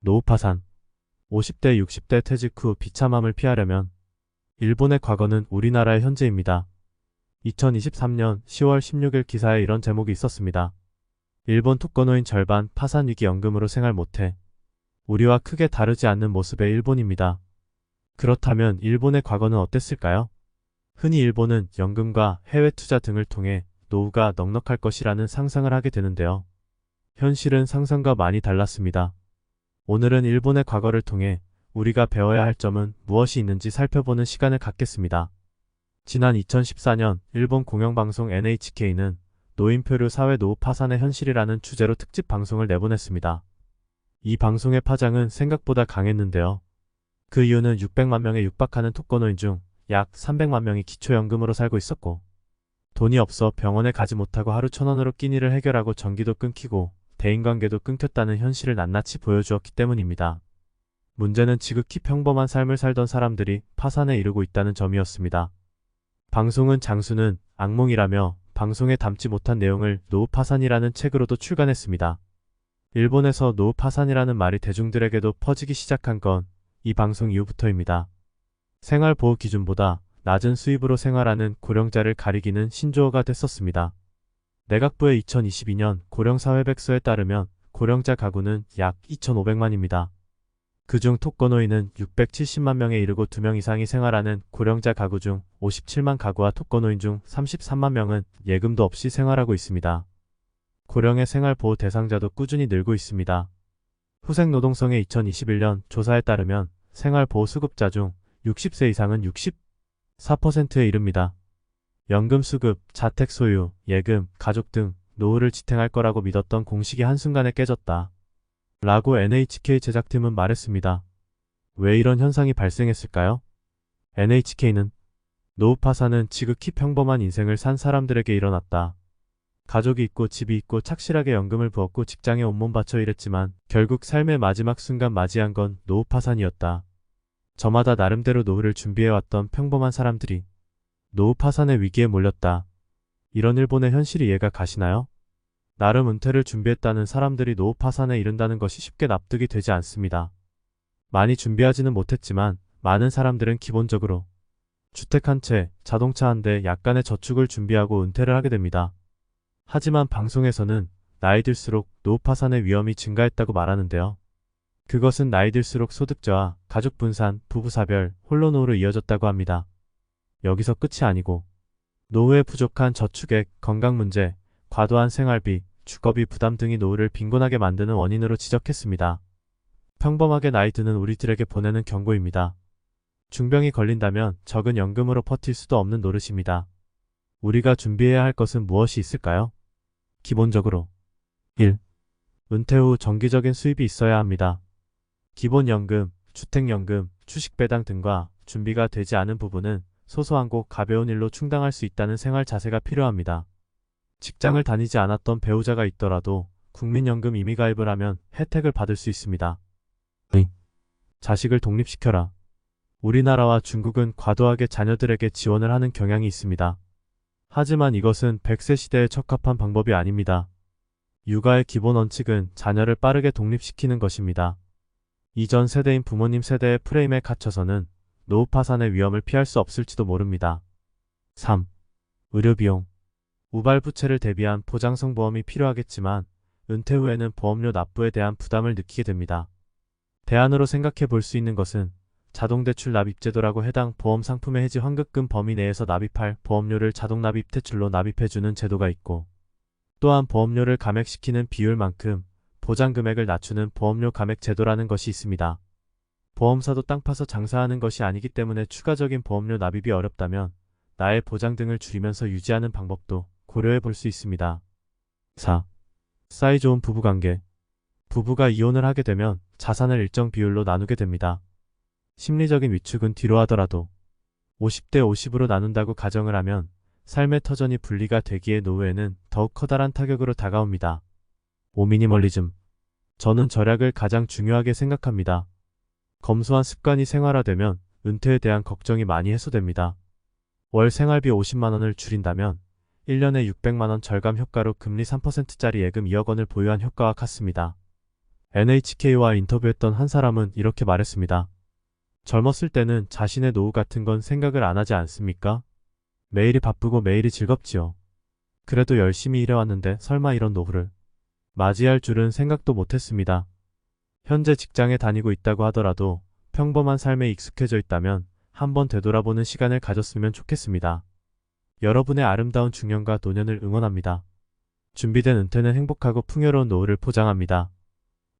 노후 파산 50대 60대 퇴직 후 비참함을 피하려면 일본의 과거는 우리나라의 현재입니다. 2023년 10월 16일 기사에 이런 제목이 있었습니다. 일본 독거노인 절반 파산 위기 연금으로 생활 못해 우리와 크게 다르지 않는 모습의 일본입니다. 그렇다면 일본의 과거는 어땠을까요? 흔히 일본은 연금과 해외 투자 등을 통해 노후가 넉넉할 것이라는 상상을 하게 되는데요. 현실은 상상과 많이 달랐습니다. 오늘은 일본의 과거를 통해 우리가 배워야 할 점은 무엇이 있는지 살펴보는 시간을 갖겠습니다. 지난 2014년 일본 공영방송 NHK는 노인표류 사회 노후 파산의 현실이라는 주제로 특집 방송을 내보냈습니다. 이 방송의 파장은 생각보다 강했는데요. 그 이유는 600만 명에 육박하는 독거노인 중 약 300만 명이 기초연금으로 살고 있었고 돈이 없어 병원에 가지 못하고 하루 천 원으로 끼니를 해결하고 전기도 끊기고 대인관계도 끊겼다는 현실을 낱낱이 보여주었기 때문입니다. 문제는 지극히 평범한 삶을 살던 사람들이 파산에 이르고 있다는 점이었습니다. 방송은 장수는 악몽이라며 방송에 담지 못한 내용을 노후 파산이라는 책으로도 출간했습니다. 일본에서 노후 파산이라는 말이 대중들에게도 퍼지기 시작한 건 이 방송 이후부터입니다. 생활보호 기준보다 낮은 수입으로 생활하는 고령자를 가리기는 신조어가 됐었습니다. 내각부의 2022년 고령사회백서에 따르면 고령자 가구는 약 2,500만입니다. 그중 톡거노인은 670만 명에 이르고 2명 이상이 생활하는 고령자 가구 중 57만 가구와 톡거노인 중 33만 명은 예금도 없이 생활하고 있습니다. 고령의 생활보호 대상자도 꾸준히 늘고 있습니다. 후생노동성의 2021년 조사에 따르면 생활보호 수급자 중 60세 이상은 64%에 이릅니다. 연금 수급, 자택 소유, 예금, 가족 등 노후를 지탱할 거라고 믿었던 공식이 한순간에 깨졌다. 라고 NHK 제작팀은 말했습니다. 왜 이런 현상이 발생했을까요? NHK는 노후 파산은 지극히 평범한 인생을 산 사람들에게 일어났다. 가족이 있고 집이 있고 착실하게 연금을 부었고 직장에 온몸 바쳐 일했지만 결국 삶의 마지막 순간 맞이한 건 노후 파산이었다. 저마다 나름대로 노후를 준비해왔던 평범한 사람들이 노후 파산의 위기에 몰렸다. 이런 일본의 현실이 이해가 가시나요? 나름 은퇴를 준비했다는 사람들이 노후 파산에 이른다는 것이 쉽게 납득이 되지 않습니다. 많이 준비하지는 못했지만 많은 사람들은 기본적으로 주택 한 채, 자동차 한 대, 약간의 저축을 준비하고 은퇴를 하게 됩니다. 하지만 방송에서는 나이 들수록 노후 파산의 위험이 증가했다고 말하는데요. 그것은 나이 들수록 소득 저하, 가족 분산, 부부 사별, 홀로 노후로 이어졌다고 합니다. 여기서 끝이 아니고 노후에 부족한 저축액, 건강 문제, 과도한 생활비, 주거비 부담 등이 노후를 빈곤하게 만드는 원인으로 지적했습니다. 평범하게 나이 드는 우리들에게 보내는 경고입니다. 중병이 걸린다면 적은 연금으로 버틸 수도 없는 노릇입니다. 우리가 준비해야 할 것은 무엇이 있을까요? 기본적으로 1. 은퇴 후 정기적인 수입이 있어야 합니다. 기본연금, 주택연금, 주식배당 등과 준비가 되지 않은 부분은 소소하고 가벼운 일로 충당할 수 있다는 생활 자세가 필요합니다. 직장을 다니지 않았던 배우자가 있더라도 국민연금 임의가입을 하면 혜택을 받을 수 있습니다. 2. 자식을 독립시켜라. 우리나라와 중국은 과도하게 자녀들에게 지원을 하는 경향이 있습니다. 하지만 이것은 100세 시대에 적합한 방법이 아닙니다. 육아의 기본 원칙은 자녀를 빠르게 독립시키는 것입니다. 이전 세대인 부모님 세대의 프레임에 갇혀서는 노후 파산의 위험을 피할 수 없을지도 모릅니다. 3. 의료비용 우발부채를 대비한 보장성 보험이 필요하겠지만 은퇴 후에는 보험료 납부에 대한 부담을 느끼게 됩니다. 대안으로 생각해 볼 수 있는 것은 자동대출 납입제도라고 해당 보험 상품의 해지 환급금 범위 내에서 납입할 보험료를 자동 납입 대출로 납입해주는 제도가 있고 또한 보험료를 감액시키는 비율만큼 보장 금액을 낮추는 보험료 감액 제도라는 것이 있습니다. 보험사도 땅 파서 장사하는 것이 아니기 때문에 추가적인 보험료 납입이 어렵다면 나의 보장 등을 줄이면서 유지하는 방법도 고려해 볼 수 있습니다. 4. 사이 좋은 부부관계 부부가 이혼을 하게 되면 자산을 일정 비율로 나누게 됩니다. 심리적인 위축은 뒤로 하더라도 50대 50으로 나눈다고 가정을 하면 삶의 터전이 분리가 되기에 노후에는 더욱 커다란 타격으로 다가옵니다. 5. 미니멀리즘 저는 절약을 가장 중요하게 생각합니다. 검소한 습관이 생활화되면 은퇴에 대한 걱정이 많이 해소됩니다. 월 생활비 50만원을 줄인다면 1년에 600만원 절감 효과로 금리 3%짜리 예금 2억 원을 보유한 효과와 같습니다. NHK와 인터뷰했던 한 사람은 이렇게 말했습니다. 젊었을 때는 자신의 노후 같은 건 생각을 안 하지 않습니까? 매일이 바쁘고 매일이 즐겁지요. 그래도 열심히 일해왔는데 설마 이런 노후를 맞이할 줄은 생각도 못했습니다. 현재 직장에 다니고 있다고 하더라도 평범한 삶에 익숙해져 있다면 한번 되돌아보는 시간을 가졌으면 좋겠습니다. 여러분의 아름다운 중년과 노년을 응원합니다. 준비된 은퇴는 행복하고 풍요로운 노후를 포장합니다.